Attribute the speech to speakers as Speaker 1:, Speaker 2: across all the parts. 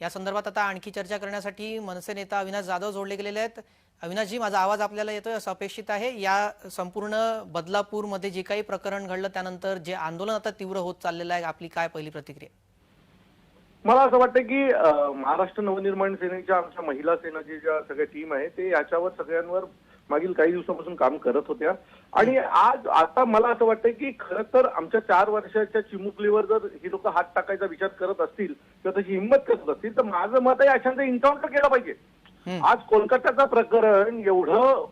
Speaker 1: या संदर्भात आता आणखी चर्चा करण्यासाठी मनसे नेता अविनाश जाधव जोडले गेलेले आहेत. अविनाशजी माझा आवाज आपल्याला येतोय असं अपेक्षित आहे. या संपूर्ण बदलापूरमध्ये जे काही प्रकरण घडलं त्यानंतर जे आंदोलन आता तीव्र होत चाललेलं आहे आपली काय पहिली प्रतिक्रिया?
Speaker 2: मला असं वाटतं की महाराष्ट्र नवनिर्माण सेनेच्या आमच्या महिला सेनाची ज्या सगळ्या टीम आहे ते याच्यावर सगळ्यांवर मागील काही दिवसापासून काम करत होत्या. आणि आज आता मला असं वाटतं की खरं तर आमच्या चार वर्षाच्या चिमुकलीवर जर ही लोक हात टाकायचा विचार करत असतील किंवा तशी हिंमत करत असतील तर माझं मत आहे अशांचं इन्काउंटर केलं पाहिजे. आज कोलकात्याचं प्रकरण एवढं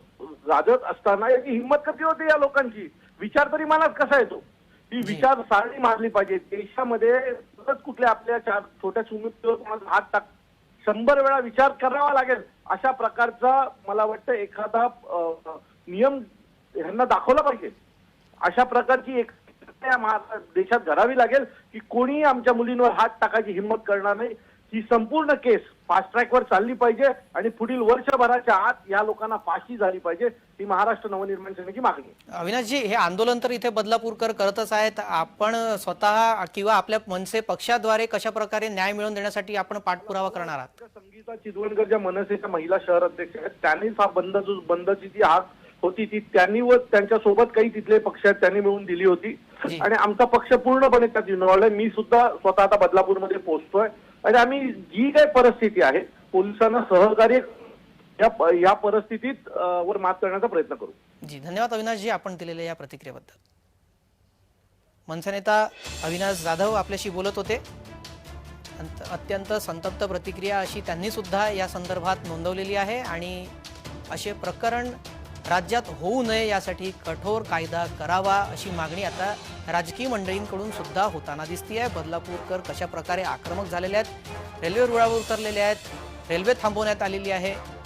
Speaker 2: गाजत असताना याची हिंमत कधी होते या लोकांची? विचार तरी मनात कसा येतो? ही विचार सारणी मारली पाहिजे. देशामध्ये कुठल्या आपल्या चार छोट्या सुमितीवर कोणाचा हात टाक शंभर वेळा विचार करावा लागेल. अशा प्रकारचा मला वाटतं एखादा नियम ह्यांना दाखवला पाहिजे. अशा प्रकारची एक देशात घडावी लागेल की कोणी आमच्या मुलींवर हात टाकायची हिंमत करणार नाही. ही संपूर्ण केस फास्ट ट्रॅकवर चालली पाहिजे आणि पुढील वर्षभराच्या आत या लोकांना फाशी झाली पाहिजे ही महाराष्ट्र नवनिर्माण सेनेची मागणी
Speaker 1: अविनाशजी हे आंदोलन तर इथे बदलापूरकर करतच आहेत. आपण स्वतः किंवा आपल्या मनसे पक्षाद्वारे कशा प्रकारे न्याय मिळवून देण्यासाठी आपण पाठपुरावा करणार आहात?
Speaker 2: संगीता चिदवणकर ज्या मनसेच्या महिला शहर अध्यक्ष आहेत. त्यांनीच हा बंद जो बंदची जी हाक होती ती त्यांनी व त्यांच्यासोबत काही तिथले पक्ष आहेत त्यांनी मिळून दिली होती. आणि आमचा पक्ष पूर्णपणे त्यात इन्व्हॉल्व आहे. मी सुद्धा स्वतः आता बदलापूरमध्ये पोहोचतोय आणि आम्ही जी काही परिस्थिती आहे पोलिसांना सहकार्य या या परिस्थितीत वर मात करण्याचा प्रयत्न करू.
Speaker 1: जी धन्यवाद अविनाशजी आपण दिलेल्या या प्रतिक्रियेबद्दल. मनसे नेता अविनाश जाधव आपल्याशी बोलत होते. अत्यंत संतप्त प्रतिक्रिया अशी त्यांनी सुद्धा या संदर्भात नोंदवलेली आहे आणि असे प्रकरण राज्यात होऊ नये यासाठी कठोर कायदा करावा अशी मागणी आता राजकीय मंडळींकडून सुद्धा होताना दिसते आहे बदलापूरकर कशा प्रकारे आक्रमक झालेले आहेत? रेल्वे रुळावर उतरलेले आहेत. रेल्वे थांबवण्यात आलेली आहे.